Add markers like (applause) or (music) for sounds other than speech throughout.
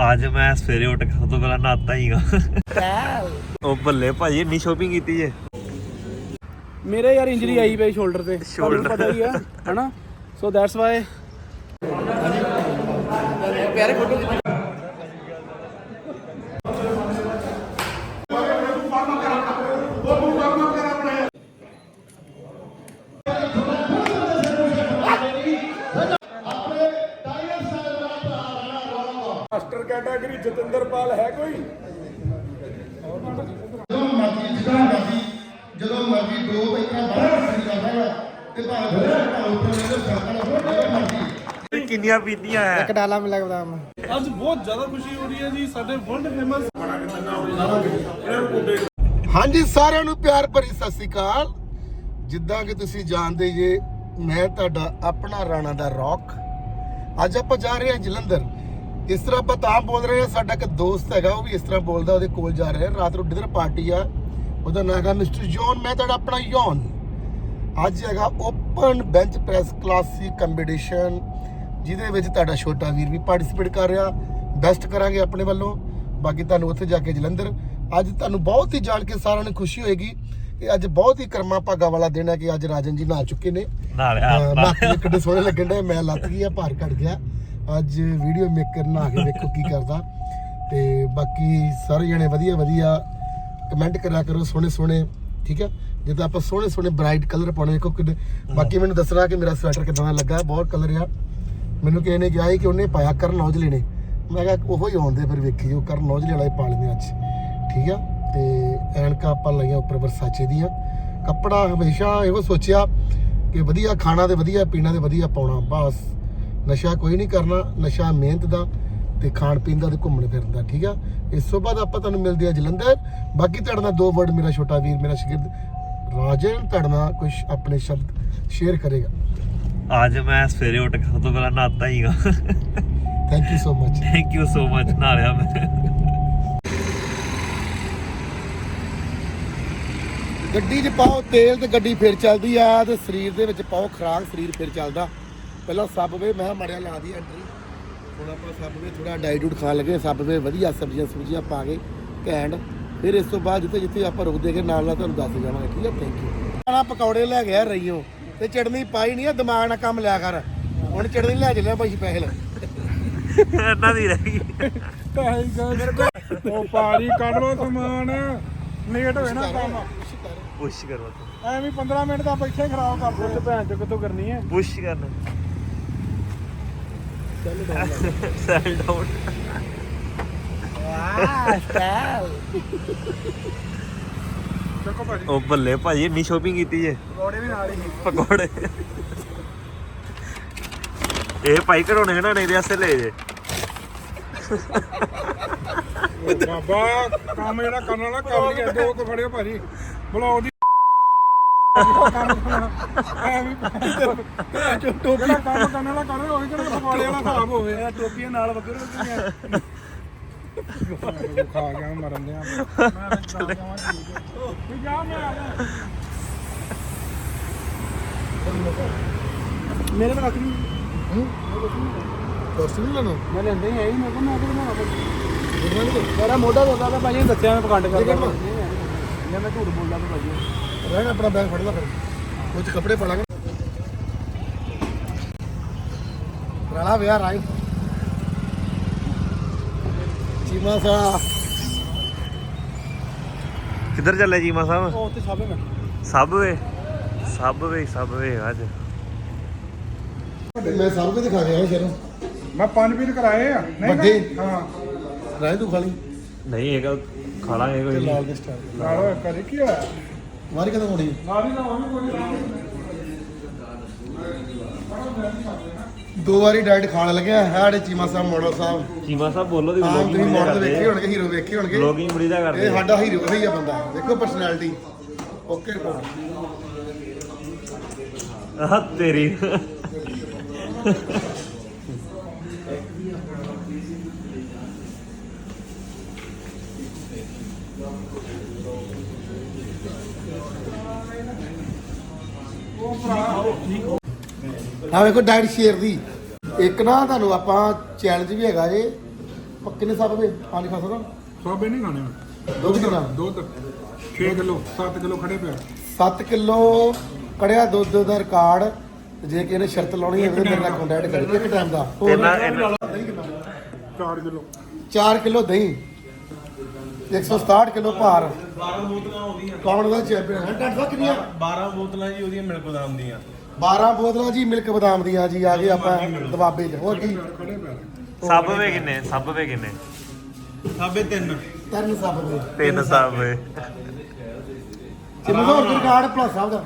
ਅੱਜ ਮੈਂ ਸਵੇਰੇ ਉੱਠ ਕੇ ਸਭ ਤੋਂ ਪਹਿਲਾਂ ਨਹਾਤਾ ਹੀਗਾ ਉਹ ਬੱਲੇ ਭਾਜੀ ਇੰਨੀ ਸ਼ੋਪਿੰਗ ਕੀਤੀ ਜੇ। ਮੇਰੇ ਯਾਰ ਇੰਜਰੀ ਆਈ ਪਈ ਸ਼ੋਲਡਰ ਤੇ। ਤੁਹਾਨੂੰ Shoulder। ਪਤਾ ਹੀ ਆ ਹਨਾ? ਸੋ ਦੈਟਸ ਵਾਈ ਪਿਆਰੇ ਫੋਟੋ ਮਾਸਟਰ ਕੈਟਾਗਰੀ ਜਤਿੰਦਰਪਾਲ ਹੈ ਕੋਈ ਜਦੋਂ ਮਰਜ਼ੀ ਜਿੱਦਾਂ ਮਰਜ਼ੀ ਜਦੋਂ ਮਰਜ਼ੀ ਦੋ ਬੈਠਾ ਬਾਹਰ ਖੜੀ ਕਰਦਾ ਵਾ ਤੇ ਭਾਵੇਂ ਦੋ ਭਾਵੇਂ ਉੱਪਰ ਮੇਰੇ ਸਰਕਲ ਹੋ ਜਦੋਂ ਕਿੰਨੀਆਂ ਪੀਤੀਆਂ ਹੈ। ਡਾਲਾ ਮਿਲਾ ਬਦਾਮ ਅੱਜ ਬਹੁਤ ਜ਼ਿਆਦਾ ਖੁਸ਼ੀ ਹੋ ਰਹੀ ਹੈ ਜੀ ਸਾਡੇ ਵਰਲਡ ਫੇਮਸ ਹਾਂਜੀ ਸਾਰਿਆਂ ਨੂੰ ਪਿਆਰ ਭਰੀ ਸਤਿ ਸ੍ਰੀ ਅਕਾਲ। ਜਿੱਦਾਂ ਕਿ ਤੁਸੀਂ ਜਾਣਦੇ ਜੇ ਮੈਂ ਤੁਹਾਡਾ ਆਪਣਾ ਰਾਣਾ ਦਾ ਰੌਕ। ਅੱਜ ਆਪਾਂ ਜਾ ਰਹੇ ਹਾਂ ਜਲੰਧਰ। ਇਸ ਤਰ੍ਹਾਂ ਆਪਾਂ ਤਾਂ ਬੋਲ ਰਹੇ ਹਾਂ ਸਾਡਾ ਇੱਕ ਦੋਸਤ ਹੈਗਾ ਉਹ ਵੀ ਇਸ ਤਰ੍ਹਾਂ ਬੋਲਦਾ ਉਹਦੇ ਕੋਲ ਜਾ ਰਹੇ ਹਾਂ ਰਾਤ ਨੂੰ ਡਿਨਰ ਪਾਰਟੀ ਆ। ਉਹਦਾ ਨਾਮ ਹੈਗਾ ਮਿਸਟਰ ਜੌਨ ਮੈਂ ਤੁਹਾਡਾ ਆਪਣਾ ਯੌਨ। ਅੱਜ ਹੈਗਾ open bench press classic competition ਜਿਹਦੇ ਵਿੱਚ ਤੁਹਾਡਾ ਛੋਟਾ ਵੀਰ ਵੀ ਪਾਰਟਿਸਿਪੇਟ ਕਰ ਰਿਹਾ। ਬੈਸਟ ਕਰਾਂਗੇ ਆਪਣੇ ਵੱਲੋਂ। ਬਾਕੀ ਤੁਹਾਨੂੰ ਉੱਥੇ ਜਾ ਕੇ ਜਲੰਧਰ। ਅੱਜ ਤੁਹਾਨੂੰ ਬਹੁਤ ਹੀ ਜਾਣ ਕੇ ਸਾਰਿਆਂ ਨੂੰ ਖੁਸ਼ੀ ਹੋਏਗੀ ਕਿ ਅੱਜ ਬਹੁਤ ਹੀ ਕਰਮਾ ਭਾਗਾ ਵਾਲਾ ਦਿਨ ਹੈ ਕਿ ਅੱਜ ਰਾਜਨ ਜੀ ਨਹਾ ਚੁੱਕੇ ਨੇ। ਨਾਲ ਕਿੱਡੇ ਸੋਹਣੇ ਲੱਗਣ ਦੇ ਮੈਂ ਲੱਤ ਗਈ ਆ ਭਾਰ ਘਟ ਗਿਆ। ਅੱਜ ਵੀਡੀਓ ਮੇਕਰ ਨਹਾ ਕੇ ਵੇਖੋ ਕੀ ਕਰਦਾ। ਤੇ ਬਾਕੀ ਸਾਰੇ ਜਣੇ ਵਧੀਆ ਵਧੀਆ। ਕਮੈਂਟ ਕਰਿਆ ਕਰੋ ਸੋਹਣੇ ਸੋਹਣੇ ਠੀਕ ਹੈ? ਜਿੱਦਾਂ ਆਪਾਂ ਸੋਹਣੇ ਸੋਹਣੇ ਬ੍ਰਾਈਟ ਕਲਰ ਪਾਉਣੇ ਕਿੰਨੇ ਬਾਕੀ ਮੈਨੂੰ ਦੱਸਣਾ ਕਿ ਮੇਰਾ ਸਵੈਟਰ ਕਿਦਾਂ ਦਾ ਲੱਗਾ ਬਹੁਤ ਕਲਰ ਆ। ਮੈਨੂੰ ਕਿਸੇ ਨੇ ਕਿਹਾ ਸੀ ਕਿ ਉਹਨੇ ਪਾਇਆ ਕਰਨ ਔਜਲੇ ਨੇ। ਮੈਂ ਕਿਹਾ ਉਹੋ ਹੀ ਆਉਂਦੇ ਫਿਰ ਵੇਖੀ ਉਹ ਕਰਨ ਔਜਲੇ ਵਾਲਾ ਹੀ ਪਾ ਲੈਂਦੇ ਅੱਜ। ਠੀਕ ਆ? ਤੇ ਐਨਕਾਂ ਆਪਾਂ ਲਾਈਆਂ ਉੱਪਰ ਵਰਸਾਚੇ ਦੀਆਂ। ਕੱਪੜਾ ਹਮੇਸ਼ਾ ਇਹੋ ਸੋਚਿਆ ਕਿ ਵਧੀਆ ਖਾਣਾ ਤੇ ਵਧੀਆ ਪੀਣਾ ਤੇ ਵਧੀਆ ਪਾਉਣਾ, ਬਸ। ਨਸ਼ਾ ਕੋਈ ਨਹੀਂ ਕਰਨਾ, ਨਸ਼ਾ ਮਿਹਨਤ ਦਾ ਤੇ ਖਾਣ ਪੀਣ ਦਾ ਤੇ ਘੁੰਮਣ ਫਿਰਨ ਦਾ, ਠੀਕ ਆ? ਇਸ ਤੋਂ ਬਾਅਦ ਆਪਾਂ ਤੁਹਾਨੂੰ ਮਿਲਦੇ ਆ ਜਲੰਧਰ। ਬਾਕੀ ਤੁਹਾਡੇ ਨਾਲ ਦੋ ਵਰਡ ਮੇਰਾ ਛੋਟਾ ਵੀਰ, ਮੇਰਾ ਸ਼ਾਗਿਰਦ ਰਾਜਨ, ਤੁਹਾਡੇ ਨਾਲ ਕੁਝ ਆਪਣੇ ਸ਼ਬਦ ਸ਼ੇਅਰ ਕਰੇਗਾ। ਅੱਜ ਮੈਂ ਸਵੇਰੇ ਉੱਠ ਕੇ ਸਭ ਤੋਂ ਪਹਿਲਾਂ ਨਹਾਤਾ ਹੀਗਾ thank you so much thank you so much ਨਹਾ ਲਿਆ ਮੈਂ। ਗੱਡੀ 'ਚ ਪਾਓ ਤੇਲ ਤੇ ਗੱਡੀ ਫਿਰ ਚੱਲਦੀ ਆ ਤੇ ਸਰੀਰ ਦੇ ਵਿੱਚ ਪਾਓ ਖਰਾਕ ਸਰੀਰ ਫਿਰ ਚੱਲਦਾ। ਪਹਿਲਾਂ ਸਬਵੇ ਮੈਂ ਮੜਿਆ ਲਾ ਦੀ ਐਂਟਰੀ ਹੁਣ ਆਪਾਂ ਸਬਵੇ ਥੋੜਾ ਡਾਈਟੂਟ ਖਾਣ ਲੱਗੇ ਸਬਵੇ ਵਧੀਆ ਸਬਜ਼ੀਆਂ ਸੁਬਜ਼ੀਆਂ ਪਾ ਕੇ ਘੈਂਟ। ਫਿਰ ਇਸ ਤੋਂ ਬਾਅਦ ਜਿੱਥੇ ਜਿੱਥੇ ਆਪਾਂ ਰੁਕਦੇ ਗਏ ਨਾਲ ਨਾਲ ਤੁਹਾਨੂੰ ਦੱਸ ਜਾਵਾਂਗੇ ਠੀਕ ਹੈ ਥੈਂਕ ਯੂ ਖਾਣਾ ਪਕੌੜੇ ਲੈ ਗਿਆ ਰਈਓ ਤੇ ਚਟਨੀ ਪਾਈ ਨਹੀਂ ਆ ਦਿਮਾਗ ਨਾਲ ਕੰਮ ਲਿਆ ਕਰ। ਹੁਣ ਚਟਨੀ ਲੈ ਚੱਲਿਆ ਭਾਈ ਪੈਸੇ ਲੈ। ਇਹਨਾਂ ਦੀ ਰਹਿ ਗਈ। ਉਹ ਪਾਣੀ ਕੱਢ ਲੋ ਸਮਾਨ। ਲੇਟ ਹੋਏ ਨਾ ਕੰਮ। ਪੁਸ਼ ਕਰੋ ਤੂੰ। ਐਵੇਂ 15 ਮਿੰਟ ਦਾ ਬੈਠੇ ਖਰਾਬ ਕਰ ਦੋ ਤੇ ਭੈਣ ਚੋ ਕਿੱਥੋਂ ਕਰਨੀ ਹੈ? ਪੁਸ਼ ਕਰਨਾ। ਸੈਲ ਡਾਊਨ ਦੇਖੋ ਭਾਜੀ। ਉਹ ਬੱਲੇ ਭਾਜੀ ਇੰਨੀ ਸ਼ੋਪਿੰਗ ਕੀਤੀ ਜੇ। ਪਕੌੜੇ ਵੀ ਨਾਲ ਹੀ ਪਕੌੜੇ। ਇਹ ਭਾਈ ਘਰੋਂ ਨੇ ਨਾ ਇਹਦੇ ਵਾਸਤੇ ਲੈ ਜੇ। ਬਾਬਾ ਕੰਮ ਜਿਹੜਾ ਕਰਨ ਵਾਲਾ ਕਰ ਲਿਆ ਦੋ ਕੁ ਫੜਿਓ ਭਾਜੀ। ਬੁਲਾਓ ਦੀ ਟੋਪੀ ਕੰਮ ਕਰਨ ਵਾਲਾ ਕਰੇ ਉਹੀ ਕਿਹੜਾ ਪਕੌੜੇ ਵਾਲਾ ਹਿਸਾਬ ਹੋਵੇ ਟੋਪੀਆਂ ਨਾਲ ਵਗਰ ਖਾ ਗਿਆ ਮਰਨ ਦੇ ਮੈਂ ਚੱਲ ਜਾ ਮੈਂ ਆ ਗਿਆ ਮੇਰੇ ਨਾਲ ਰੱਖਣੀ ਕੁਰਸੀ ਨਹੀਂ ਲੈਣਾ? ਮੈਂ ਲੈਂਦੇ ਹੀ ਆਈ ਮੈਂ ਕਿਹਾ ਮੈਂ ਕਿਹੜਾ ਬਣਾਉਣਾ ਮੇਰਾ ਮੋਢਾ ਦੋਦਾ ਤਾਂ ਭਾਜੀ ਦੱਸਿਆ ਮੈਂ ਪਖੰਡ ਕਰਦਾ। ਜੇ ਮੈਂ। ਝੂਠ ਬੋਲਦਾ ਤਾਂ ਭਾਜੀ ਰਹਿਣਾ ਆਪਣਾ ਬੈਗ ਫੜ ਲਾ ਫਿਰ। ਕੁਝ ਕੱਪੜੇ ਪਾ ਲਾਂਗੇ ਰਾਲਾ ਵਿਆਹ ਰਾਈ ਚੀਮਾ ਸਾ ਕਿੱਧਰ ਚੱਲੇ ਜੀਮਾ ਸਾਹਿਬ? ਉਹ ਉੱਥੇ ਸਾਬੇ ਮੈਂ ਸਬਵੇ ਸਬਵੇ ਸਬਵੇ ਅੱਜ। ਮੈਂ ਸਭ ਕੁਝ ਦਿਖਾ ਗਿਆ ਸ਼ਰਮ ਮੈਂ ਪੰਜ ਪੀਸ ਕਰਾਏ ਆ। ਵੱਡੇ? ਹਾਂ। ਰਾਈ ਤੂੰ ਖਾਲੀ ਨਹੀਂ ਇਹ ਖਾ ਲਾਂਗੇ ਕੋਈ ਲਾਲ ਨਹੀਂ। ਦੇ ਸਟਾਰ ਨਾਲ ਕਰੀ ਕੀ ਹੋਇਆ? ਵਾਰੀ ਕਦੋਂ ਹੋਣੀ ਨਾਲ ਹੀ ਨਾ ਉਹ ਵੀ ਕੋਈ ਨਾ ਦੋ ਵਾਰੀ ਡਾਈਟ ਖਾਣ ਲੱਗਿਆ ਹੈ ਸਾਡੇ ਚੀਮਾ ਸਾਹਿਬ ਮਾਡਲ ਸਾਹਿਬ। ਚੀਮਾ ਸਾਹਿਬ ਬੋਲੋ ਦੀ ਆਮ ਤੁਸੀਂ ਵਲੋਗਿੰਗ ਮਾਡਲ ਵੇਖੇ ਹੋਣਗੇ ਹੀਰੋ ਵੇਖੇ ਹੋਣਗੇ। ਵਲੋਗਿੰਗ ਬੜੀ ਦਾ ਕਰਦੇ ਇਹ ਸਾਡਾ ਹੀਰੋ ਹੀ ਆ ਬੰਦਾ ਦੇਖੋ ਪਰਸਨੈਲਿਟੀ ਓਕੇ ਰਿਪੋਰਟ ਆ ਤੇਰੀ। ਆ ਵੇਖੋ ਡਾਈਟ ਸ਼ੇਅਰ ਦੀ। ਇੱਕ ਨਾ ਤੁਹਾਨੂੰ ਆਪਾਂ ਚੈਲੰਜ ਵੀ ਹੈਗਾ ਜੇ। ਕਿੰਨੇ ਸਾਬ ਵੇ ਪੰਜ ਖਾ ਸਕਦਾ? ਸੋਬੇ ਨਹੀਂ ਖਾਣੇ। ਦੁੱਧ ਕਿੰਨਾ? ਦੁੱਧ 6 ਕਿਲੋ 7 ਕਿਲੋ ਖੜੇ ਪਿਆ। 7 ਕਿਲੋ ਕੜਿਆ ਦੁੱਧ ਦਾ ਰਿਕਾਰਡ। ਜੇ ਕਿਸੇ ਨੇ ਸ਼ਰਤ ਲਾਉਣੀ ਹੋਵੇ ਤਾਂ ਮੇਰੇ ਨਾਲ ਕੰਟੈਕਟ ਕਰੇ ਇੱਕ ਟਾਈਮ ਦਾ? ਤੇ ਨਾ ਇਹਨਾਂ- 4 ਕਿਲੋ। 4 ਕਿਲੋ ਦਹੀਂ। 167 ਕਿਲੋ ਭਾਰ। 12 ਬੋਤਲਾਂ ਆਉਂਦੀਆਂ ਕੌਣ ਦਾ ਚੈਂਪੀਅਨ ਹੈ ਡਾਕਟਰ ਸਾਹਿਬ ਕਿੰਨੀਆਂ? 12 ਬੋਤਲਾਂ ਜੀ ਉਹਦੀਆਂ ਮਿਲਕ ਬਦਾਮ ਦੀਆਂ 12 ਬੋਤਲਾਂ ਜੀ ਮਿਲਕ ਬਦਾਮ ਦੀਆਂ ਜੀ ਆ ਗਏ ਆਪਾਂ ਦਬਾਬੇ 'ਚ ਹੋਰ ਕੀ ਵੇ ਕਿੰਨੇ ਵੇ ਕਿੰਨੇ ਸਾਬੇ ਤਿੰਨ ਤਿੰਨ ਸਭ ਦੇ ਤਿੰਨ ਸੱਬ ਵੇ ਕਿੰਨੇ ਦਾ ਹੋਰ ਰਿਕਾਰਡ ਭਲਾ ਸਾਹਿਬ ਦਾ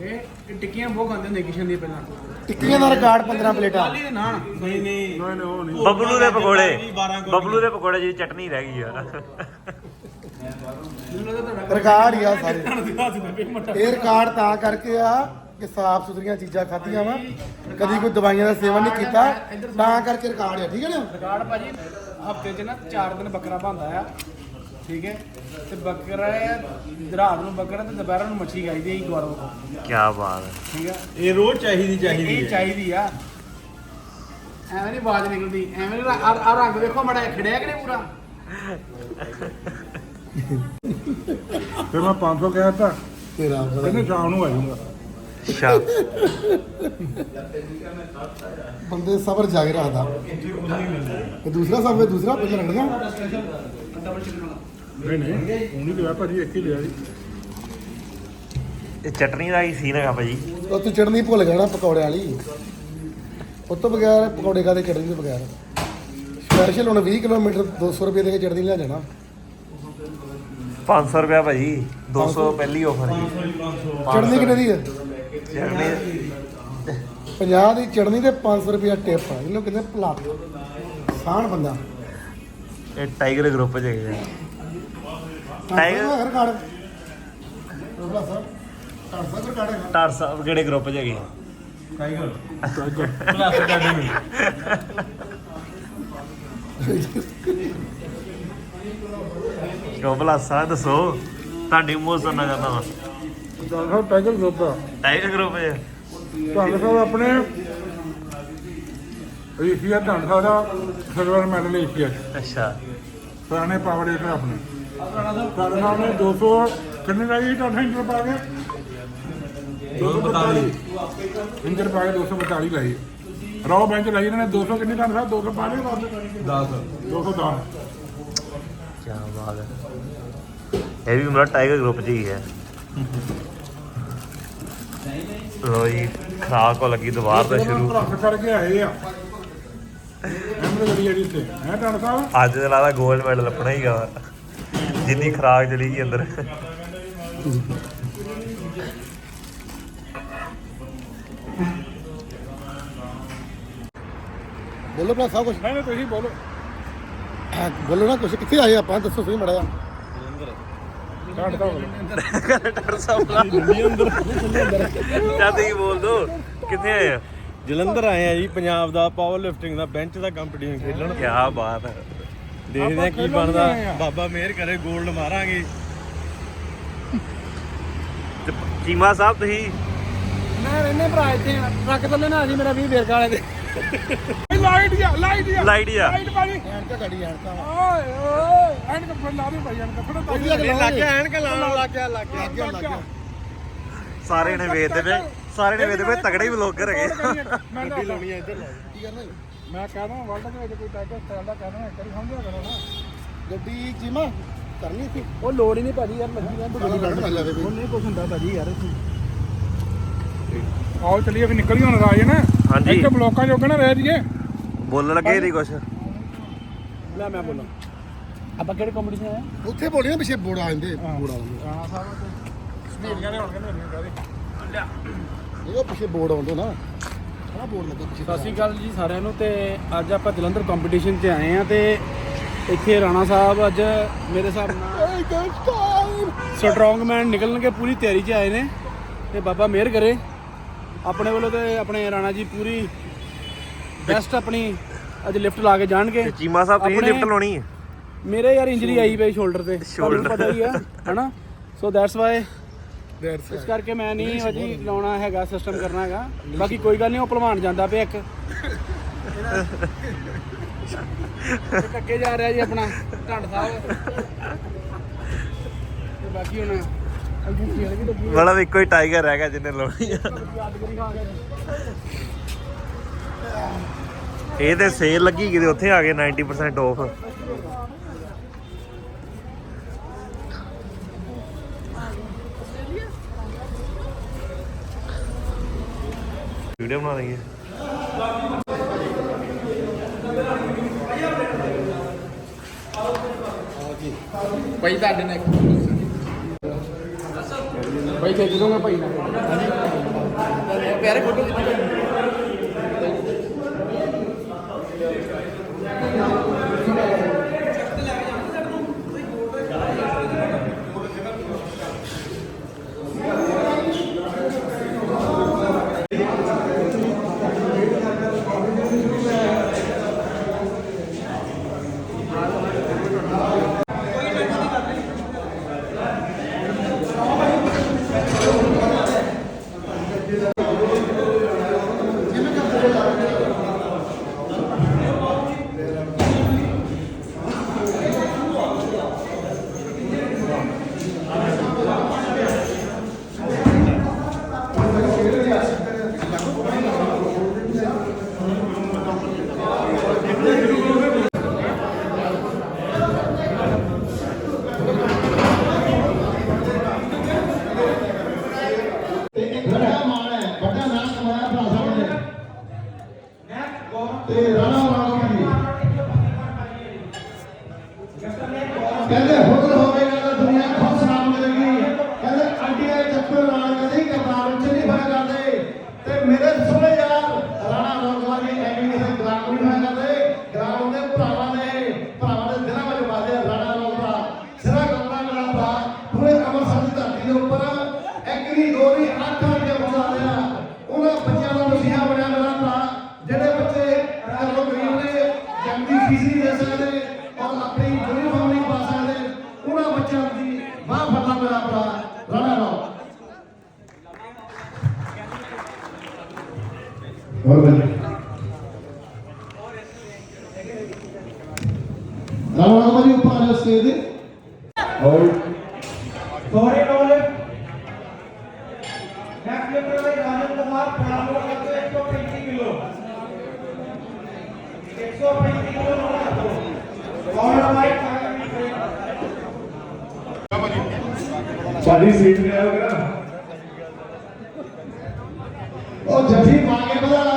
ਇਹ ਟਿੱਕੀਆਂ ਬਹੁਤ ਖਾਂਦੇ ਹੁੰਦੇ ਕਿਸ਼ਨ ਦੀ ਪਹਿਲਾਂ ਟਿੱਕੀਆਂ ਦਾ ਰਿਕਾਰਡ 15 ਪਲੇਟਾਂ ਦੇ ਨਾਨ ਨਹੀਂ ਨਹੀਂ ਨਹੀਂ ਨਹੀਂ ਉਹ ਨਹੀਂ ਬਬਲੂ ਦੇ ਪਕੌੜੇ ਜੀ, 12 ਕੋਲ ਬਬਲੂ ਦੇ ਪਕੌੜੇ ਜੀ ਚਟਨੀ ਰਹਿ ਗਈ ਯਾਰ ਰਿਕਾਰਡ ਹੀ ਆ ਸਾਰੇ ਇਹ ਰਿਕਾਰਡ ਤਾਂ ਕਰਕੇ ਆ ਕਿ ਸਾਫ਼ ਸੁਥਰੀਆਂ ਚੀਜ਼ਾਂ ਖਾਧੀਆਂ ਵਾ। ਕਦੀ ਕੋਈ ਦਵਾਈਆਂ ਦਾ ਸੇਵਨ ਨਹੀਂ ਕੀਤਾ ਤਾਂ ਕਰਕੇ ਰਿਕਾਰਡ ਆ ਠੀਕ ਹੈ ਨਾ? ਰਿਕਾਰਡ ਭਾਜੀ ਹਫ਼ਤੇ 'ਚ ਨਾ 4 ਦਿਨ ਬੱਕਰਾ ਬਣਦਾ ਆ ਠੀਕ ਹੈ? ਤੇ ਬੱਕਰਾ ਹੈ ਰਾਤ ਨੂੰ ਬੱਕਰਾ ਤੇ ਦੁਪਹਿਰ ਨੂੰ ਮੱਛੀ ਖਾਈਦੀ ਹੈ ਗੌਰਵ ਕੋਲ ਕੀ ਬਾਤ ਹੈ। ਠੀਕ ਹੈ? ਇਹ ਰੋਜ਼ ਚਾਹੀਦੀ ਚਾਹੀਦੀ ਇਹ ਹੈ। ਚਾਹੀਦੀ ਆ। ਐਵੇਂ ਨਹੀਂ ਆਵਾਜ਼ ਨਿਕਲਦੀ ਐਵੇਂ ਨੀ ਆ ਆ ਰੰਗ ਵੇਖੋ ਮੜਾ ਖੜਿਆ ਕਿ ਨਹੀਂ ਪੂਰਾ? ਫਿਰ ਮੈਂ 500 ਕਹਿ ਤਾ ਤੇਰਾ ਕਹਿੰਦੇ ਸ਼ਾਮ ਨੂੰ ਆ ਜਾਊਗਾ। ਅੱਛਾ। ਬੰਦੇ ਸਬਰ ਜਾਗ ਰੱਖਦਾ। ਤੇ ਦੂਸਰਾ ਸਬਰ ਦੂਸਰਾ ਪਹਿਲਾਂ ਰੰਗਣਾ ਨਹੀਂ ਨਹੀਂ ਉਹ ਨਹੀਂ ਲਿਆ ਭਾਜੀ ਇੱਕ ਹੀ ਲਿਆ ਜੀ। ਇਹ ਚਟਨੀ ਦਾ ਹੀ ਸੀਨ ਹੈਗਾ ਭਾਜੀ। ਉਹ ਤੂੰ ਚਟਨੀ ਭੁੱਲ ਗਿਆ ਨਾ ਪਕੌੜੇ ਵਾਲੀ। ਉਹ ਤੋਂ ਬਗੈਰ ਪਕੌੜੇ ਕਾਦੇ ਚਟਨੀ ਤੋਂ ਬਗੈਰ। ਸਪੈਸ਼ਲ ਹੁਣ 20 ਕਿਲੋਮੀਟਰ 200 ਰੁਪਏ ਦੇ ਕੇ ਚਟਨੀ ਲੈ ਜਾਣਾ। 500 ਰੁਪਿਆ ਭਾਜੀ 200 ਪਹਿਲੀ ਆਫਰ ਜੀ। ਚਟਨੀ ਕਿੰਨੇ ਦੀ ਹੈ? 50 ਦੀ ਚਟਨੀ ਤੇ 500 ਰੁਪਏ ਟਿਪ ਆ। ਇਹਨੂੰ ਕਹਿੰਦੇ ਪਲਾਟ ਸਾਣ ਬੰਦਾ। ਇਹ ਟਾਈਗਰ ਗਰੁੱਪ ਚ ਹੈਗੇ ਆ। ਹਰ ਕਾਰਡ ਰੋਬਲਾ ਸਰ ਕਾਰਡ ਸਰ ਕਾਰਡ ਹੈਗਾ? ਟਾਰ ਸਾਹਿਬ ਕਿਹੜੇ ਗਰੁੱਪ ਚ ਹੈਗੇ? ਆ? ਟਾਈਗਰ। ਕਲਾਸ ਅਕੈਡਮੀ ਕਿਉਂ ਭਲਾ ਸਾਹ ਦੱਸੋ। ਤੁਹਾਡੀ ਮੂੰਹ ਸੁਣਨਾ ਚਾਹੁੰਦਾ ਹਾਂ ਡਾਕਟਰ ਸਾਹਿਬ ਟਾਈਗਰ ਗਰੁੱਪ ਦਾ ਟਾਈਗਰ ਗਰੁੱਪ ਚ ਡਾਕਟਰ ਸਾਹਿਬ ਆਪਣੇ। ਏਸ਼ੀਆ ਸਾਹਿਬ ਦਾ ਸਿਲਵਰ ਮੈਡਲ ਏਸ਼ੀਆ 'ਚ ਅੱਛਾ। ਪੁਰਾਣੇ ਪਾਵਰ ਏਟਰ ਆਪਣੇ ਡਾਕਟਰ ਸਾਹਿਬ ਨੇ 200 ਕਿੰਨੇ ਲਾਈ ਡਾਕਟਰ ਇੰਜਰ ਪਾ ਕੇ? 242 ਇੰਜਰ ਪਾ ਕੇ 242 ਲਾਈ। ਰੌ ਬੈਂਚ ਲਾਈ ਇਹਨਾਂ ਨੇ 200 ਕਿੰਨੇ ਡਾਕਟਰ ਸਾਹਿਬ? 200 ਪਾ ਲਏ 10 210 ਕੀ ਬਾਤ ਹੈ। ਇਹ ਵੀ ਮੇਰਾ ਟਾਈਗਰ ਗਰੁੱਪ ਚ ਹੀ ਹੈ। ਲੋ ਜੀ ਖਰਾਕ ਕੋ ਲੱਗੀ ਦੁਬਾਰ ਦਾ ਸ਼ੁਰੂ। ਰੱਖ ਕਰਕੇ ਆਏ ਆ। ਐਮਰੇ ਗੜੀ ਜਿਹੜੀ ਤੇ ਹੈ ਡਾਕਟਰ ਸਾਹਿਬ? ਅੱਜ ਦੇ ਲਾਦਾ 골ਡ ਮੈਡਲ ਲੱਪਣਾ ਹੀਗਾ ਜਿੰਨੀ ਖਰਾਕ ਚਲੀ ਗਈ ਅੰਦਰ। ਬੋਲੋ ਭਲਾ ਸਭ ਕੁਝ ਨਹੀਂ ਨਹੀਂ ਤੁਸੀਂ ਬੋਲੋ। ਬੋਲੋ ਨਾ ਕੁਝ ਕਿੱਥੇ ਆਏ ਆਪਾਂ? ਦੱਸੋ ਸਹੀ ਮੜਾ ਡਾਕਟਰ ਸਾਹਿਬ ਡਾਕਟਰ ਸਾਹਿਬ ਜਦ ਹੀ ਬੋਲ ਦੋ ਕਿੱਥੇ ਆਏ ਆ? ਜਲੰਧਰ ਆਏ ਆ ਜੀ ਪੰਜਾਬ ਦਾ ਪਾਵਰ ਲਿਫਟਿੰਗ ਦਾ ਬੈਂਚ ਦਾ ਕੰਪੀਟੀਸ਼ਨ ਖੇਲਣ ਕੀ ਬਾਤ ਹੈ ਦੇਖਦੇ ਆ ਕੀ ਬਣਦਾ। ਬਾਬਾ ਮਿਹਰ ਕਰੇ 골ਡ ਮਾਰਾਂਗੇ। ਤੇ ਚੀਮਾ ਸਾਹਿਬ ਤੁਸੀਂ? ਮੈਂ ਰਹਿੰਦੇ ਭਰਾ ਇੱਥੇ ਆ। ਟਰੱਕ ਥੱਲੇ ਨਾ ਆ ਜੀ ਮੇਰਾ 20 ਵੇਰਕਾ ਵਾਲੇ ਦੇ। ਲਾਈਟ ਆ ਲਾਈਟ ਆ ਲਾਈਟ ਆ ਲਾਈਟ ਪਾਣੀ ਐਨਕਾ ਗਾੜੀ ਐਨਕਾ ਓਏ ਓਏ ਐਨਕ ਫੜ ਲਾ ਦੇ ਭਾਈ ਐਨਕ ਫੜ ਉਹਦੀ ਅੱਗ ਲਾ ਦੇ। ਐਨਕ ਲਾਉਣ ਲੱਗ ਗਿਆ ਲੱਗ ਗਿਆ ਲੱਗ ਗਿਆ ਲੱਗ ਗਿਆ। ਸਾਰੇ ਨੇ ਵੇਚਦੇ ਪਏ ਸਾਰੇ ਨੇ ਵੇਚਦੇ ਪਏ ਤਗੜੇ ਹੀ ਵਲੋਗਰ ਹੈਗੇ। ਮੈਂ ਗੱਡੀ ਲਾਉਣੀ ਆ ਇੱਧਰ ਕੀ ਕਰਨਾ ਜੀ? ਮੈਂ ਕਹਦਾ ਵਰਲਡ ਦੇ ਵਿੱਚ ਕੋਈ ਟਾਈਗਰ ਸਟਾਈਲ ਦਾ ਕਹਿਣਾ ਇੱਕ ਵਾਰੀ ਸਮਝਿਆ ਕਰੋ ਨਾ। ਗੱਡੀ ਜੀਮਾ ਕਰਨੀ ਸੀ ਉਹ ਲੋੜ ਹੀ ਨਹੀਂ ਭਾਜੀ ਯਾਰ ਲੱਗੀ ਜਾਂ ਗੱਡੀ ਕੱਢ ਲੈ ਲਵੇ ਉਹ ਨਹੀਂ ਕੁਝ ਹੁੰਦਾ ਭਾਜੀ ਯਾਰ ਆਓ ਚਲੀਏ ਫਿਰ ਨਿਕਲ ਹੀ ਹੁਣ ਰਾਜ ਨਾ। ਹਾਂਜੀ। ਇੱਥੇ ਬਲੋਕਾਂ ਜੋਗੇ ਨਾ ਰਹਿ ਜੀਏ ਬੋਲਣ ਲੱਗੇ ਨਹੀਂ ਕੁਛ। ਲੈ ਮੈਂ ਬੋਲਾਂ। ਆਪਾਂ ਕਿਹੜੇ ਕੰਪੀਟੀਸ਼ਨ ਹੈ ਉੱਥੇ ਬੋਲੀ ਨਾ ਪਿੱਛੇ ਬੋੜਾ ਆਂਦੇ ਬੋੜਾ ਆਉਂਦੇ। ਹਾਂ ਸਾਹਿਬ ਸਨੀਲ ਕਹਿੰਦੇ ਹੁਣ ਕਹਿੰਦੇ ਨਹੀਂ ਕਹਦੇ ਇਹ ਪਿੱਛੇ ਬੋਰਡ ਆਉਂਦੇ ਨਾ। ਆਹ ਬੋਰਡ ਲੱਗਾ ਪਿੱਛੇ ਸਤਿ ਸ਼੍ਰੀ ਅਕਾਲ ਜੀ ਸਾਰਿਆਂ ਨੂੰ ਤੇ ਅੱਜ ਆਪਾਂ ਜਲੰਧਰ ਕੰਪੀਟੀਸ਼ਨ 'ਤੇ ਆਏ ਆ ਤੇ ਇੱਥੇ ਰਾਣਾ ਸਾਹਿਬ ਅੱਜ ਮੇਰੇ ਹਿਸਾਬ ਨਾਲ ਸਟਰੋਂਗਮੈਨ ਨਿਕਲਣਗੇ ਪੂਰੀ ਤਿਆਰੀ 'ਚ ਆਏ ਨੇ ਤੇ ਬਾਬਾ ਮਿਹਰ ਕਰੇ। ਆਪਣੇ ਵੱਲੋਂ ਤੇ ਆਪਣੇ ਰਾਣਾ ਜੀ ਪੂਰੀ ਬੈਸਟ ਆਪਣੀ ਅੱਜ ਲਿਫਟ ਲਾ ਕੇ ਜਾਣਗੇ। ਚੀਮਾ ਸਾਹਿਬ ਤੁਸੀਂ ਲਿਫਟ ਲਾਉਣੀ ਹੈ? ਮੇਰੇ ਯਾਰ ਇੰਜਰੀ ਆਈ ਪਈ ਸ਼ੋਲਡਰ ਤੇ। ਤੁਹਾਨੂੰ Shoulder। ਪਤਾ ਹੀ ਆ ਹਨਾ? ਸੋ ਦੈਟਸ ਵਾਈ ਦੈਟਸ ਇਸ ਕਰਕੇ ਮੈਂ ਨਹੀਂ ਹਜੀ ਲਾਉਣਾ ਹੈਗਾ ਸਿਸਟਮ ਕਰਨਾ ਹੈਗਾ। ਬਾਕੀ ਕੋਈ ਗੱਲ ਨਹੀਂ ਉਹ ਭਲਵਾਨ ਜਾਂਦਾ ਪਿਆ ਇੱਕ। (laughs) ਇੱਕ ਜਾ ਰਿਹਾ ਜੀ ਆਪਣਾ ਢੰਡ ਸਾਹਿਬ। ਬਾਕੀ ਹੁਣ ਮਤਲਬ ਇੱਕੋ ਹੀ ਟਾਈਗਰ ਰਹਿ ਗਿਆ ਜਿਹਨੇ ਲਾਉਣੀ ਆ। ਸੇਲ ਲੱਗੀ ਕਿਤੇ, ਉੱਥੇ ਆ ਗਏ 90% ਆਫ ਵੀਡੀਓ ਬਣਾ ਰਹੀ ਹੈ ਪਈ ਤੁਹਾਡੇ ਨਾਲ ਭਾਈ ਖਿੱਚ ਦੋਗੇ ਭਾਈ ਪਿਆਰੇ ਫੋਟੋ ਖਿੱਚੋ cada రవాణా మరియు పాలు వస్తుంది అవుట్ थोड़ी ball next left by Rajan Kumar प्रारंभ करते 135 किलो 135 किलो कॉर्नर बाय सारी सीट में आओगे ना और जब भी मांगे बता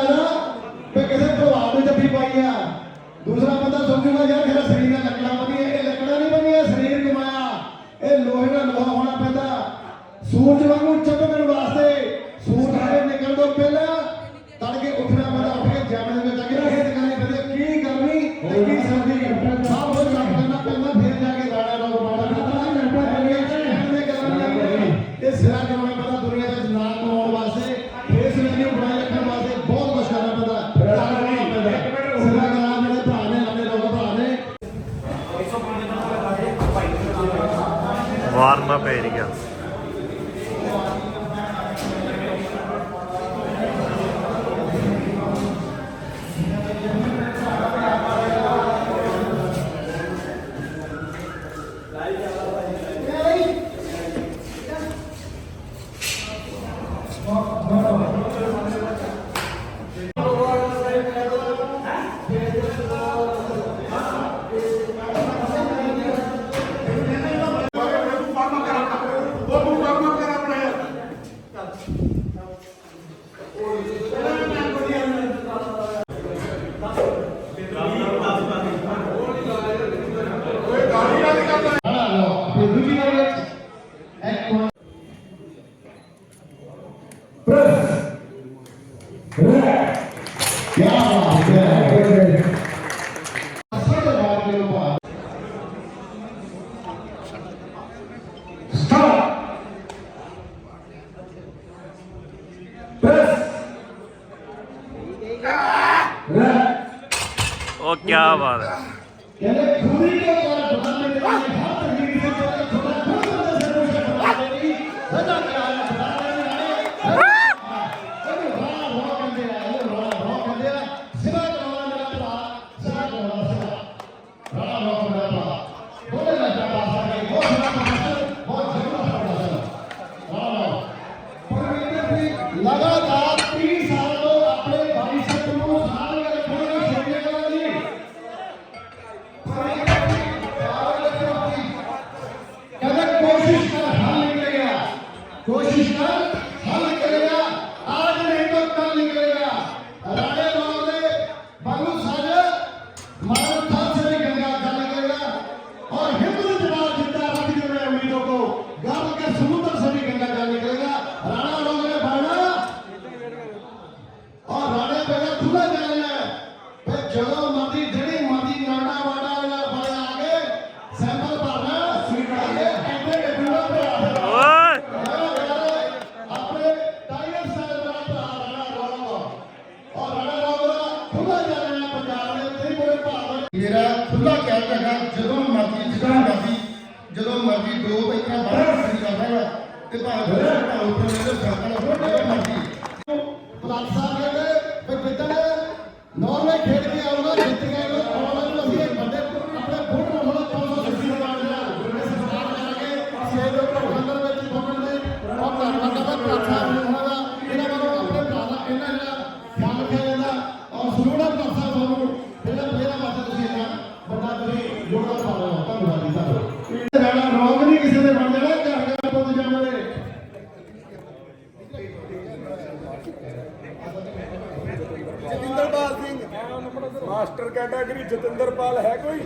ਜਤਿੰਦਰਪਾਲ ਹੈ ਕੋਈ?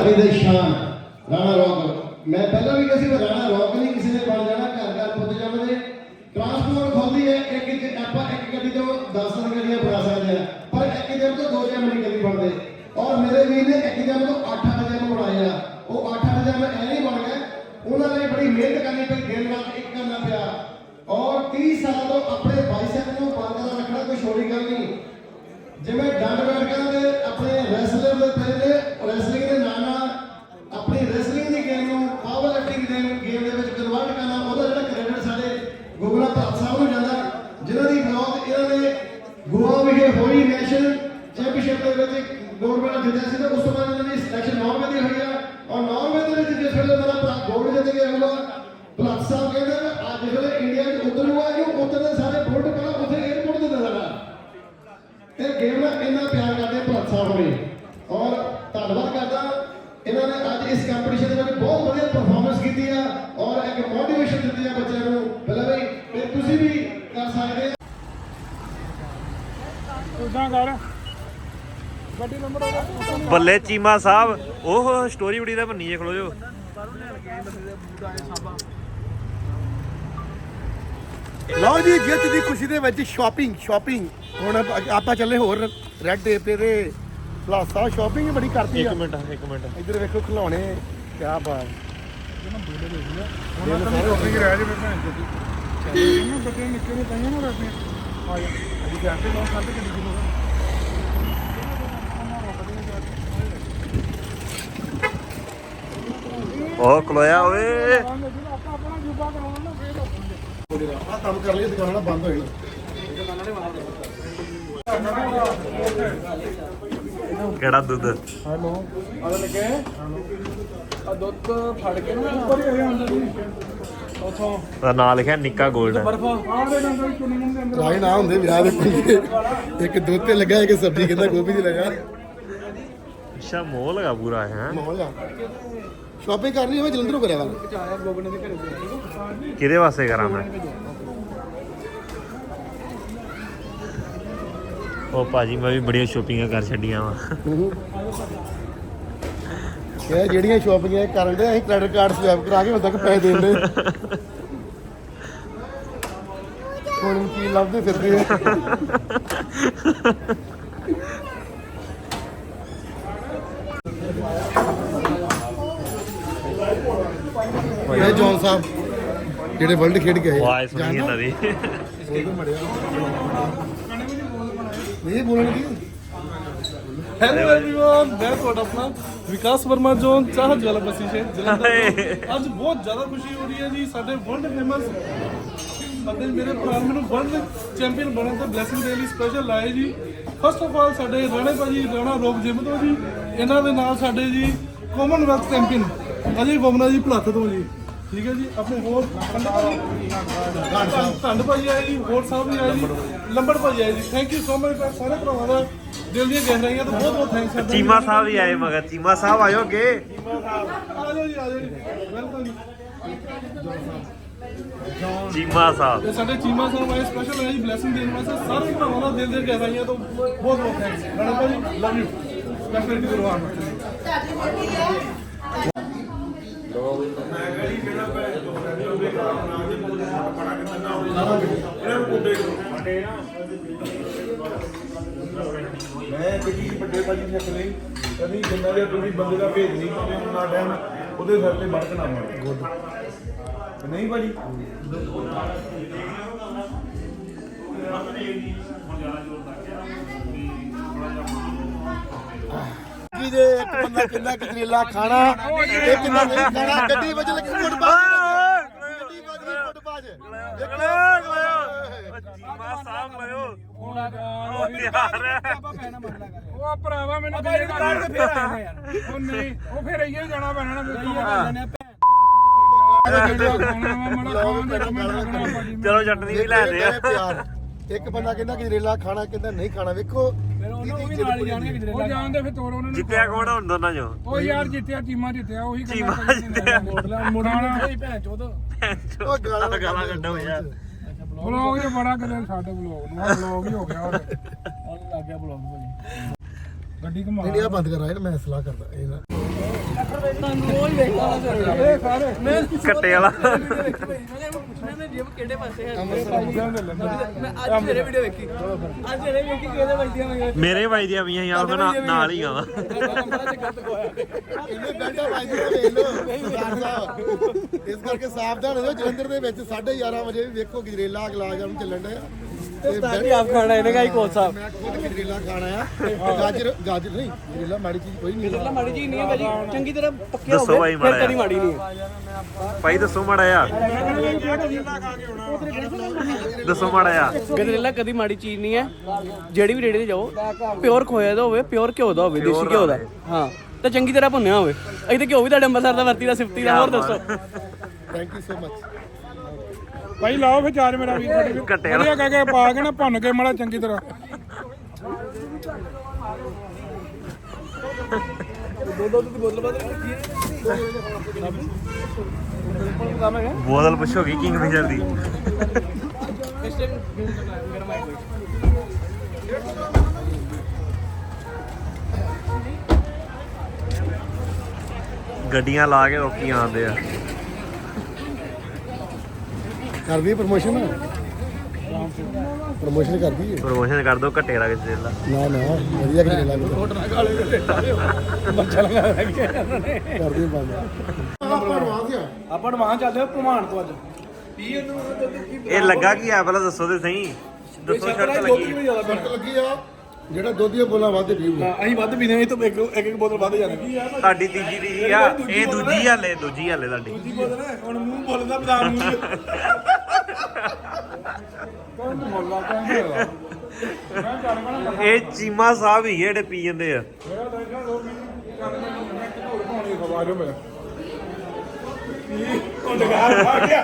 ਅਰੇ ਦੇ ਸ਼ਾਨ, ਰਾਣਾ ਰੌਕ। ਮੈਂ ਪਹਿਲਾਂ ਵੀ ਕਿਹਾ ਸੀ ਰਾਣਾ ਰੌਕ ਨਹੀਂ ਕਿਸੇ ਨੇ ਬਣ ਜਾਣਾ, ਘਰ ਘਰ ਪੁੱਤ ਜਾਣਦੇ ਟਰਾਂਸਪੋਰਟ ਖੋਲਦੀ ਹੈ, ਇੱਕ ਇੱਕ ਆਪਾਂ ਇੱਕ ਗੱਡੀ ਤੋਂ 10 ਗੱਡੀਆਂ ਬਣਾ ਸਕਦੇ ਆ ਪਰ ਇੱਕ ਜਮ ਤੋਂ ਦੋ ਜਮ ਨਹੀਂ ਕਦੀ ਬਣਦੇ ਔਰ ਮੇਰੇ ਵੀਰ ਨੇ ਇੱਕ ਜਮ ਤੋਂ 8-8 ਜਮ ਬਣਾਏ ਆ। ਉਹ 8-8 ਜਮ ਐ ਨਹੀਂ ਬਣ ਗਏ ਉਹਨਾਂ ਨੇ ਬੜੀ ਮਿਹਨਤ ਕਰਨੀ ਪਈ ਦਿਨ ਰਾਤ ਇੱਕ ਕਰਨਾ ਪਿਆ। ਔਰ 30 ਸਾਲ ਤੋਂ ਆਪਣੇ ਬਾਈਸੈਪ ਨੂੰ ਬੰਦ ਰੱਖਣਾ ਕੋਈ ਛੋਟੀ ਗੱਲ ਨਹੀਂ। ਜਿਵੇਂ ਡੰਡ ਬੈਠਕਾਂ ਦੇ ਆਪਣੇ ਰੈਸਲਰ ਦੇ ਪਹਿਲੇ ਰੈਸਲਿੰਗ ਦੇ ਨਾਲ ਨਾਲ ਆਪਣੀ ਰੈਸਲਿੰਗ ਦੀ ਗੇਮ ਨੂੰ ਪਾਵਰ ਲਿਫਟਿੰਗ ਦੇ ਗੇਮ ਦੇ ਵਿੱਚ ਕਨਵਰਟ ਕਰਨਾ, ਉਹਦਾ ਜਿਹੜਾ ਕ੍ਰੈਡਿਟ ਸਾਡੇ ਗੋਗਲਾ ਭੱਤ ਸਾਹਿਬ ਨੂੰ ਜਾਂਦਾ, ਜਿਨ੍ਹਾਂ ਦੀ ਮੌਤ, ਇਹਨਾਂ ਨੇ ਗੋਆ ਵਿਖੇ ਹੋਈ ਨੈਸ਼ਨਲ ਚੈਂਪੀਅਨਸ਼ਿਪ ਦੇ ਵਿੱਚ ਗੋਲਡ ਮੈਡਲ ਜਿੱਤਿਆ ਸੀ ਤੇ ਉਸ ਤੋਂ ਬਾਅਦ ਇਹਨਾਂ ਦੀ ਸਿਲੈਕਸ਼ਨ ਨਾਰਵੇ ਵਜੇ ਹੋਈ ਆ। ਔਰ ਨਾਰਵੇ ਦੇ ਵਿੱਚ ਜਿਸ ਵੇਲੇ ਮੇਰਾ ਭਰਾ ਗੋਲਡ ਜਿੱਤ ਗਿਆ ਹੋਊਗਾ ਭੱਤ ਸਾਹਿਬ ਕਹਿੰਦੇ ਵੀ ਅੱਜ ਵੇਲੇ ਇੰਡੀਆ 'ਚ ਉਤਰੂਗਾ ਇਹਨੂੰ ਉਤਰਦੇ ਸਾਰੇ ਬੁਲਟ ਪਹਿਲਾਂ ਉੱਥੇ 에어ਪੋਰਟ ਤੇ ਦੇਣਾ ਤੇ ਗੇਮ ਨਾਲ ਇੰਨਾ ਪਿਆਰ ਕਰਦੇ ਭਗਤ ਸਾਹਿਬ ਹੋਣੀ ਔਰ ਧੰਨਵਾਦ ਕਰਦਾ, ਇਹਨਾਂ ਨੇ ਅੱਜ ਇਸ ਕੰਪੀਟੀਸ਼ਨ ਦੇ ਵਿੱਚ ਬਹੁਤ ਵਧੀਆ ਪਰਫਾਰਮੈਂਸ ਕੀਤੀ ਆ ਔਰ ਇੱਕ ਮੋਟੀਵੇਸ਼ਨ ਦਿੱਤੀ ਆ ਬੱਚਿਆਂ ਨੂੰ। ਪਹਿਲਾਂ ਵੀ ਤੁਸੀਂ ਵੀ ਕਰ ਸਕਦੇ ਆ। ਉਦਾਂ ਕਰ ਗੱਡੀ ਨੰਬਰ ਉਹਦਾ ਬੱਲੇ ਚੀਮਾ ਸਾਹਿਬ ਉਹ ਸਟੋਰੀ ਬੜੀ ਦਾ ਬੰਨੀ ਜੇ ਖਲੋ ਜੋ ਲਓ ਜੀ ਜਿੱਤ ਦੀ ਖੁਸ਼ੀ ਦੇ ਵਿੱਚ ਸ਼ਾਪਿੰਗ ਸ਼ਾਪਿੰਗ ਹੁਣ ਆਪ- ਆਪਾਂ ਚੱਲੇ ਹੋਰ ਰੈੱਡ ਡੇ ਤੇ ਤੇ ਪਲਾਸਾ ਸ਼ਾਪਿੰਗ ਬੜੀ ਕਰਤੀ ਆ। ਇੱਕ ਮਿੰਟ ਇੱਕ ਮਿੰਟ। ਇੱਧਰ ਵੇਖੋ ਖਿਲੌਣੇ ਕੀ ਬਾਤ। ਉਹਨਾਂ ਤਾਂ ਸ਼ੋਪਿੰਗ ਰਹਿ ਜਾਵੇ ਭੈਣ ਚੋਦੀ ਇਹਨੂੰ ਬੱਚੇ ਨਿੱਕੇ ਨੇ ਪਈਆਂ ਨਾ ਰੱਖੀਆਂ ਆ ਜਾ ਅਜੀ ਜਾਂਦੇ ਲੋਕ ਕਰਦੇ ਕਿੰਨੀ ਕਿਲੋ ਉਹ ਖਲੋਇਆ ਓਏ। ਆਪਾਂ ਆਪਣਾ ਜੁਬਾ ਕਰਾਉਣਾ ਨਾ ਫੇਰ ਦੱਸੂਗੇ ਆ ਕੰਮ ਕਰ ਲਈ ਦੁਕਾਨਾਂ ਬੰਦ ਹੋ ਜਾਣਾ ਕਿਹੜਾ ਦੁੱਧ? ਹੈਲੋ ਆਹ ਲੱਗੇ ਆ ਦੁੱਧ ਫੜ ਕੇ ਨਾ ਉੱਪਰ ਹੀ ਹੋਇਆ ਹੁੰਦਾ ਜੀ ਉਥੋਂ ਦਾ ਨਾਂ ਲਿਖਿਆ ਨਿੱਕਾ 골ਡ ਬਰਫ ਆਹ ਦੇ ਅੰਦਰ ਚੁੰਨੀ ਮੁੰਨ ਦੇ ਅੰਦਰ ਰਾਈ ਨਾ ਹੁੰਦੇ ਵਿਆਹ ਦੇ। ਪੰਗੇ ਇੱਕ ਦੁੱਧ ਤੇ ਲੱਗਾ ਇੱਕ ਸਬਜ਼ੀ ਕਹਿੰਦਾ ਗੋਭੀ ਦੀ ਲੱਗਾ। ਅੱਛਾ ਮੋਹ ਲਗਾ ਪੂਰਾ ਹੈ? ਮੌਲ ਆ। ਸ਼ਾਪਿੰਗ ਜਲੰਧਰੋਂ ਕਰਿਆ ਕਰ। ਆਇਆ ਗੋਗਨੇ ਦੇ ਘਰੇ ਸੀ ਕਿਹਦੇ ਵਾਸਤੇ ਕਰਾਂ ਮੈਂ? ਉਹ ਭਾਜੀ ਮੈਂ ਵੀ ਬੜੀਆਂ ਸ਼ੋਪਿੰਗਾਂ ਕਰ ਛੱਡੀਆਂ ਵਾ। ਇਹ ਜਿਹੜੀਆਂ ਸ਼ਾਪਿੰਗਾਂ ਕਰਨ ਦੇ ਅਸੀਂ ਕ੍ਰੈਡਿਟ ਕਾਰਡ ਸਵੈਪ ਕਰਾ ਕੇ ਹੁਣ ਤੱਕ ਪੈਸੇ ਦੇਣ ਦੇ। ਹੁਣ ਕੀ ਲੱਭਦੇ ਫਿਰਦੇ ਆ। ਇਹ ਜੌਨ ਸਾਹਿਬ ਜਿਹੜੇ ਵਰਲਡ ਖੇਡ ਕੇ ਆਏ ਵਾਹ ਸੁਣੀ ਇਹਨਾਂ ਦੀ ਨਹੀਂ ਬੋਲਣ ਕੀ ਹੈਲੋ एवरीवन ਮੈਂ ਤੁਹਾਡਾ ਆਪਣਾ ਵਿਕਾਸ ਵਰਮਾ ਜੋਨ ਚਾਹਤ ਵਾਲਾ ਬਸੀ ਸੇ ਜਲੰਧਰ ਤੋਂ। ਅੱਜ ਬਹੁਤ ਜ਼ਿਆਦਾ ਖੁਸ਼ੀ ਹੋ ਰਹੀ ਹੈ ਜੀ ਸਾਡੇ ਵਰਲਡ ਫੇਮਸ ਅਤੇ ਮੇਰੇ ਭਰਾ ਮੈਨੂੰ ਵਰਲਡ ਚੈਂਪੀਅਨ ਬਣਨ ਤੇ ਬਲੇਸਿੰਗ ਦੇ ਲਈ ਸਪੈਸ਼ਲ ਲਾਏ ਜੀ ਫਸਟ ਆਫ ਆਲ ਸਾਡੇ ਰਾਣੇ ਭਾਜੀ ਰਾਣਾ ਰੋਗ ਜਿਮ ਤੋਂ ਜੀ ਇਹਨਾਂ ਦੇ ਨਾਲ ਸਾਡੇ ਜੀ ਕਾਮਨਵੈਲਥ ਚੈਂਪੀਅਨ ਅਜੇ ਗੋਮਨਾ ਜੀ ਭਲੱਥ ਤੋਂ ਜੀ ਠੀਕ ਹੈ ਜੀ ਆਪਣੇ ਹੋਰ ਧੰਨ ਭਾਜੀ ਆਏ ਜੀ ਹੋਰ ਸਾਹਿਬ ਵੀ ਆਏ ਜੀ ਲੰਬੜ ਭਾਜੀ ਆਏ ਜੀ ਥੈਂਕ ਯੂ ਸੋ ਮਚ ਸਾਰੇ ਭਰਾਵਾਂ ਦਾ ਦਿਲ ਦੀਆਂ ਗਹਿਰਾਈਆਂ ਤੋਂ ਬਹੁਤ ਬਹੁਤ ਥੈਂਕਸ ਹੈ ਚੀਮਾ ਸਾਹਿਬ ਵੀ ਆਏ ਮਗਰ ਚੀਮਾ ਸਾਹਿਬ ਆਇਓ ਅੱਗੇ ਆ ਜਾਓ ਜੀ ਆ ਜਾਓ ਜੀ ਵੈਲਕਮ ਜੀ ਚੀਮਾ ਸਾਹਿਬ ਤੇ ਸਾਡੇ ਚੀਮਾ ਸਾਹਿਬ ਆਏ ਸਪੈਸ਼ਲ ਆਏ ਜੀ ਬਲੇਸਿੰਗ ਦੇਣ ਵਾਸਤੇ ਸਾਰੇ ਭਰਾਵਾਂ ਦਾ ਦਿਲ ਦੀਆਂ ਗਹਿਰਾਈਆਂ ਤੋਂ ਬਹੁਤ ਬਹੁਤ ਥੈਂਕਸ ਰਾਣਾ ਭਾਜੀ ਲਵ ਯੂ ਸਪੈਸ਼ਲ ਡੀ ਗੁਰਵਾਨ ਮੈਂ ਕਿਹੜੀ ਵੱਡੇ ਭਾਜੀ ਸਿੱਖ ਲਈ ਕਦੀ ਜਿੰਨਾ ਜੇ ਤੁਸੀਂ ਬੰਦੇ ਦਾ ਭੇਜ ਨਹੀਂ ਪਾਉਂਦੇ ਉਹਨਾਂ ਟਾਈਮ ਉਹਦੇ ਸਿਰ ਤੇ ਮੜਕ ਨਾ ਮਾਰੋ। ਤੇ ਨਹੀਂ ਭਾਜੀ ਕੀ ਦੇ ਇੱਕ ਬੰਦਾ ਕਿੰਨਾ ਗਜਰੇਲਾ ਖਾਣਾ ਇਹ ਕਿੰਨਾ ਨਹੀਂ ਖਾਣਾ ਗੱਡੀ ਵਜ ਲੱਗੀ ਫੁੱਟਬਾਜ। ਗੱਡੀ ਵਜ ਗਈ ਫੁੱਟਬਾਜ। ਚੀਮਾ ਸਾਹਿਬ ਆਇਓ ਉਹ ਤਿਆਰ ਹੈ ਉਹ ਭਰਾਵਾ ਮੈਨੂੰ ਫੇਰ ਕੱਢ ਕੇ ਫੇਰ ਆਇਆ ਯਾਰ ਉਹ ਨਹੀਂ ਉਹ ਫੇਰ ਇੱਥੇ ਜਾਣਾ ਪੈਣਾ ਨਾ ਮੇਰੇ ਚਲੋ ਚਟਨੀ ਵੀ ਲੈ ਦੇ। ਆ ਪਿਆਰ। ਇੱਕ ਬੰਦਾ ਕਹਿੰਦਾ ਗਜਰੇਲਾ ਖਾਣਾ ਕਹਿੰਦਾ ਨਹੀਂ ਖਾਣਾ ਵੇਖੋ ਉਹ ਵੀ ਨਾਲ ਹੀ ਜਾਣਗੇ ਉਹ ਜਾਣਦੇ ਫਿਰ ਤੋਰ ਉਹਨਾਂ ਨੂੰ ਜਿੱਤਿਆ ਕੌਣ ਆ ਹੁਣ ਦੋਨਾਂ ਚੋਂ ਉਹ ਯਾਰ ਜਿੱਤਿਆ ਟੀਮਾਂ ਜਿੱਤਿਆ ਉਹੀ ਚੀਮਾ ਜਿੱਤਿਆ। ਮੋੜਲਾ ਮੋੜਨਾ ਹੋਈ ਭੈਣ ਚੋਦ। ਉਹ ਗਾਲਾਂ ਗਾਲਾਂ ਕੱਢੋ ਯਾਰ। ਬਲੌਗ ਜੇ ਬੜਾ ਕਰੇ (laughs) ਸਾਡੇ ਬਲੌਗ ਨੂੰ ਬਲੌਗ ਹੀ ਹੋ ਗਿਆ ਉਹ ਲੱਗ ਗਿਆ ਬਲੌਗ ਭਾਜੀ ਗੱਡੀ ਘੁਮਾ। ਇੰਡੀਆ ਬੰਦ ਕਰ ਆਇਆ ਮੈਂ ਸਲਾਹ ਕਰਦਾ ਇਹ ਮੈਂ ਕੱਟੇ ਵਾਲਾ। ਮੈਂ ਜਿਮ ਕਿਹੜੇ ਪਾਸੇ ਹੈ ਮੈਂ ਅੱਜ ਮੇਰੇ ਵੀਡੀਓ ਵੇਖੀ। ਅੱਜ ਮੇਰੇ ਵੇਖੀ ਕਿਹਦੇ ਵੱਜਦੀਆਂ ਮੈਂ ਮੇਰੇ ਪਈਆਂ ਯਾਰ ਮੈਂ ਨਾਲ ਹੀ ਆਵਾਂ ਇਹਨੇ ਬੈਠਾ ਵਾਜਦਾ ਵੇਖ ਲੋ ਇਸ ਕਰਕੇ ਸਾਵਧਾਨ ਹੋ ਜਾਓ। ਜਲੰਧਰ ਦੇ ਵਿੱਚ 11:30 ਵਜੇ ਵੀ ਵੇਖੋ ਗਜਰੇਲਾ ਅਗਲਾ ਜਮ ਚੱਲਣ ਡਿਆ। ਤੇ ਵੀ ਆਪ ਖਾਣਾ ਇਹਨੇ ਕਾ ਹੀ ਕੋਚ ਸਾਹਿਬ। ਮੈਂ ਖੁਦ ਗਜਰੇਲਾ ਖਾਣਾ ਆ। ਗਾਜਰ ਗਾਜਰ ਨਹੀਂ ਗਜਰੇਲਾ ਮਾੜੀ ਚੀਜ਼ ਕੋਈ ਨਹੀਂ। ਪਹਿਲਾਂ ਮਾੜੀ ਜੀ ਨਹੀਂ ਹੈ ਭਾਜੀ ਚੰਗੀ ਤਰ੍ਹਾਂ ਪੱਕਿਆ ਦੱਸੋ ਭਾਈ ਹੋਵੇ ਫਿਰ ਮਾੜਾ ਕਦੀ ਮਾੜੀ ਨਹੀਂ ਹੈ ਭਾਈ ਦੱਸੋ ਮਾੜਾ ਆ ਦੱਸੋ ਮਾੜਾ ਆ ਗਜਰੇਲਾ ਕਦੀ ਮਾੜੀ ਚੀਜ਼ ਨਹੀਂ ਹੈ ਜਿਹੜੀ ਵੀ ਰੇੜੇ ਤੇ ਜਾਓ ਪਿਓਰ ਖੋਇਆ ਦਾ ਹੋਵੇ ਪਿਓਰ ਘਿਓ ਦਾ ਹੋਵੇ ਦੇਸੀ ਘਿਓ ਦਾ ਹਾਂ ਤੇ ਚੰਗੀ ਤਰ੍ਹਾਂ ਭੁੰਨਿਆ ਹੋਵੇ। ਅਸੀਂ ਤੇ ਘਿਓ ਵੀ ਤੁਹਾਡੇ ਅੰਮ੍ਰਿਤਸਰ ਦਾ ਵਰਤੀ ਦਾ ਸਿਫਤੀ ਦਾ ਹੋਰ ਦੱਸੋ। ਥੈਂਕ ਯੂ ਸੋ ਮਚ ਭਾਈ ਲਾਓ ਫਿਰ ਚਾਰ ਮੇਰਾ ਵੀ ਸਾਡੇ ਵੀ ਕੱਟੇ ਵਾਲਾ। ਵਧੀਆ ਕਹਿ ਕੇ ਪਾ ਕੇ ਨਾ ਭੁੰਨ ਕੇ ਮਾੜਾ ਚੰਗੀ ਤਰ੍ਹਾਂ। ਬੋਤਲ ਪੁੱਛੋਗੀ ਕਿੰਗ ਫਿਸ਼ਰ ਦੀ। ਗੱਡੀਆਂ ਲਾ ਕੇ ਰੋਕੀ ਆਉਂਦੇ ਆ। ਕਰਦੀ ਪ੍ਰਮੋਸ਼ਨ ਪ੍ਰਮੋਸ਼ਨ ਕਰਦੀ ਹੈ ਪ੍ਰੋਮੋਸ਼ਨ ਕਰ ਦੋ ਘੱਟੇ ਲਾ ਕੇ ਦੇ। ਲਾ ਨਾ ਨਾ ਵਧੀਆ ਗਜਰੇਲਾ ਕਰਦੀ ਬੰਦ। ਆਪਾਂ ਰਵਾਜ ਆ। ਆਪਾਂ ਨਵਾਂ ਚੱਲਦੇ ਭਮਾਨ ਤੋਂ ਅੱਜ। ਇਹ ਲੱਗਾ ਕੀ ਆ? ਪਹਿਲਾਂ ਦੱਸੋ ਤੇ ਸਹੀ। ਦੱਸੋ ਸ਼ਰਤ ਲੱਗੀ। ਸ਼ਰਤ ਲੱਗੀ ਆ। ਜਿਹੜਾ ਦੁੱਧ ਦੀਆਂ ਬੋਲਾਂ ਵੱਧ ਪੀਊਗਾ। ਅਸੀਂ ਵੱਧ ਪੀਨੇ ਅਸੀਂ ਤਾਂ ਇੱਕ ਇੱਕ ਇੱਕ ਬੋਤਲ ਵੱਧ ਜਾਣੀ। ਤੁਹਾਡੀ ਤੀਜੀ ਤੀਜੀ ਆ। ਇਹ ਦੂਜੀ ਹਾਲੇ ਦੂਜੀ ਹਾਲੇ ਤੁਹਾਡੀ ਦੂਜੀ ਬੋਤਲ ਹੈ ਹੁਣ ਮੂੰਹ ਬੋਲਦਾ ਬਦਾਮ ਮੂੰਹ ਕੌਣ ਬੋਲਦਾ ਕਹਿੰਦਾ ਇਹ ਚੀਮਾ ਸਾਹਿਬ ਹੀ ਜਿਹੜੇ ਪੀ ਜਾਂਦੇ ਆ। ਮੇਰਾ ਦੇਖਾ ਦੋ ਮਿੰਟ ਚੱਲ ਮੈਂ ਮੈਂ ਇੱਕ ਹੋਰ ਪਾਉਣੀ ਖਵਾ ਜੋ ਮੇਰਾ ਉਹ ਲਗਾਰ ਆ ਗਿਆ।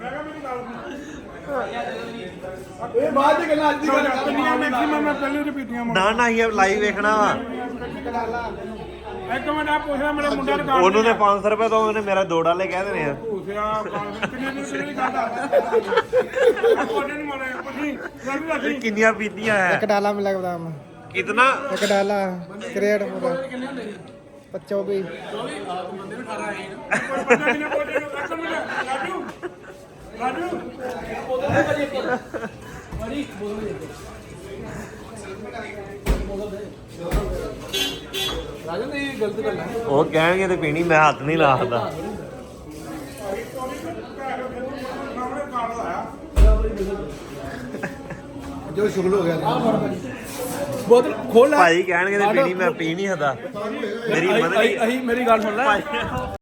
ਮੈਂ ਕਿਹਾ ਮੇਰੀ ਗੱਲ ਨਾ ਨਾ ਇਹ ਲਾਈਵ ਵੇਖਣਾ ਵਾ। ਇੱਕ ਮਿੰਟ ਆ ਪੁੱਛਣਾ ਮੇਰੇ ਮੁੰਡੇ ਨੂੰ ਕਾਲ ਉਹਨੂੰ 500 ਰੁਪਏ ਤੋਂ ਉਹਨੇ ਮੇਰਾ ਦੋ ਡਾਲੇ ਕਹਿ ਦੇਣੇ ਆ। ਭੂਸਿਆ ਕਿੰਨੀਆਂ ਪੀਤੀਆਂ ਹੈ ਇੱਕ ਡਾਲਾ ਮਿਲਾ ਬਦਾਮ ਕਿਤਨਾ ਇੱਕ ਡਾਲਾ ਕਰੇਟ ਪੂਰਾ ਕਿੰਨੇ ਵੀ ਆਪ ਬੰਦੇ ਨੂੰ 18 ਆਏ ਨਾ ਪਰ ਬੰਦਾ ਬੋਲੇ ਨੂੰ ਅਕਲ ਲਾਡੂ ਲਾਡੂ ਇਹ ਪੋਦੇ ਦੇ ਕਰੀ ਉਹ ਕਹਿਣਗੇ ਤੇ ਪੀਣੀ ਮੈਂ ਹੱਥ ਨਹੀਂ ਲਾਉਂਦਾ। ਜੋ ਸ਼ੁਗਲ ਹੋ ਗਿਆ ਬੋਤਲ ਖੋਲ ਲੈ। ਭਾਜੀ ਕਹਿਣਗੇ ਤੇ ਪੀਣੀ ਮੈਂ ਪੀ ਨਹੀਂ ਸਕਦਾ। ਮੇਰੀ ਮਦਦ ਅਹੀਂ ਮੇਰੀ ਗੱਲ ਸੁਣ ਲੈ।